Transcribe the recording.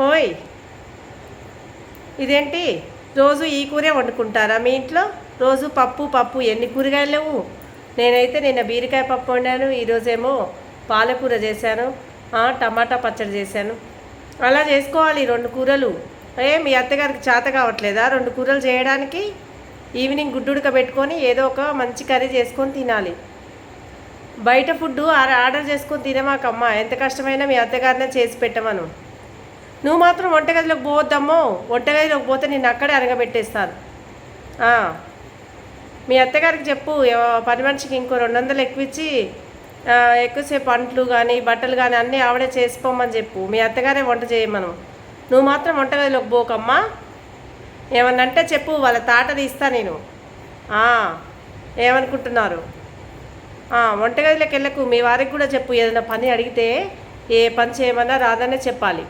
ఓయ్ ఇదేంటి? రోజు ఈ కూరే వండుకుంటారా మీ ఇంట్లో? రోజు పప్పు పప్పు ఎన్ని కూరగాయలు లేవు? నేనైతే నిన్న బీరకాయ పప్పు వండాను ఈరోజేమో పాలకూర చేశాను టమాటా పచ్చడి చేశాను. అలా చేసుకోవాలి రెండు కూరలు. ఏ మీ అత్తగారికి చేత కావట్లేదా రెండు కూరలు చేయడానికి? ఈవినింగ్ గుడ్డుడక పెట్టుకొని ఏదో ఒక మంచి కర్రీ చేసుకొని తినాలి. బయట ఫుడ్ ఆర్డర్ చేసుకొని తినమాకమ్మా ఎంత కష్టమైనా మీ అత్తగారినే చేసి పెట్టమను. నువ్వు మాత్రం వంటగదిలోకి పోవద్దమ్మో. వంటగదిలోకి పోతే నేను అక్కడే అరగబెట్టేస్తాను. మీ అత్తగారికి చెప్పు పని మనిషికి ఇంకో రెండు వందలు ఎక్కువ ఇచ్చి ఎక్కువసేపు అంట్లు కానీ బట్టలు కానీ అన్నీ ఆవిడే చేసుకోమని చెప్పు. మీ అత్తగారే వంట చేయమను నువ్వు మాత్రం వంటగదిలోకి పోకమ్మా. ఏమన్నా అంటే చెప్పు వాళ్ళ తాట తీస్తా నేను. ఏమనుకుంటున్నారు? వంటగదిలోకి వెళ్ళకు. మీ వారికి కూడా చెప్పు ఏదైనా పని అడిగితే ఏ పని చేయమన్నా రాదనే చెప్పాలి.